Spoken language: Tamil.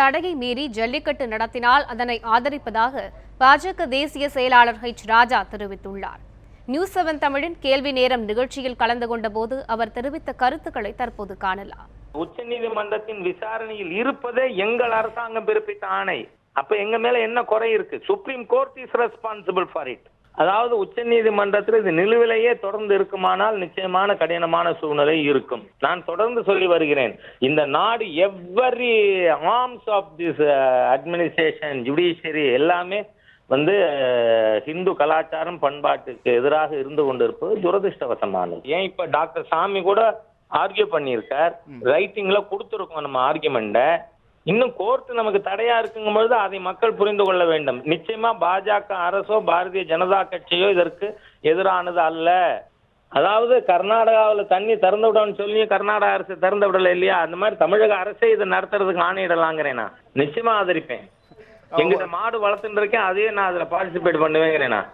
தடையை மீறி ஜல்லிக்கட்டு நடத்தினால் அதனை ஆதரிப்பதாக பாஜக தேசிய செயலாளர் ஹெச் ராஜா தெரிவித்துள்ளார். நியூஸ் செவன் தமிழின் கேள்வி நேரம் நிகழ்ச்சியில் கலந்து கொண்டபோது அவர் தெரிவித்த கருத்துக்களை தற்போது காணலாம். உச்ச நீதிமன்றத்தின் விசாரணையில் இருப்பதே எங்கள் அரசாங்கம் பிறப்பித்த ஆணை. அப்ப எங்க மேல என்ன குறை இருக்கு? Supreme Court is responsible for it அதாவது உச்சநீதிமன்றத்தில் இது நிலுவிலேயே தொடர்ந்து இருக்குமானால் நிச்சயமான கடினமான சூழ்நிலை இருக்கும். நான் தொடர்ந்து சொல்லி வருகிறேன். இந்த நாடு every arms of this administration judiciary எல்லாமே வந்து அஹ், ஹிந்து கலாச்சாரம் பண்பாட்டுக்கு எதிராக இருந்து கொண்டிருப்பது துரதிருஷ்டவசமானது. ஏன் இப்ப டாக்டர் சாமி கூட ஆர்கியூ பண்ணியிருக்கார்? ரைட்டிங்ல கொடுத்துருக்கோம் நம்ம ஆர்கியூமெண்ட இன்னும் கோர்ட் நமக்கு தடையா இருக்குங்கும் பொழுது அதை மக்கள் புரிந்து கொள்ள வேண்டும். நிச்சயமா பாஜக அரசோ பாரதிய ஜனதா கட்சியோ இதற்கு எதிரானது அல்ல. அதாவது கர்நாடகாவுல தண்ணி திறந்து விடணும்னு சொல்லி கர்நாடக அரசு திறந்து விடல இல்லையா? அந்த மாதிரி தமிழக அரசே இதை நடத்துறதுக்கு ஆணையிடலாங்கிறேன் நான். நிச்சயமா ஆதரிப்பேன். எங்கிட்ட மாடு வளர்த்துட்டு இருக்கேன் அதையே நான் அதுல பார்ட்டிசிபேட் பண்ணுவேங்கிறேன் நான்.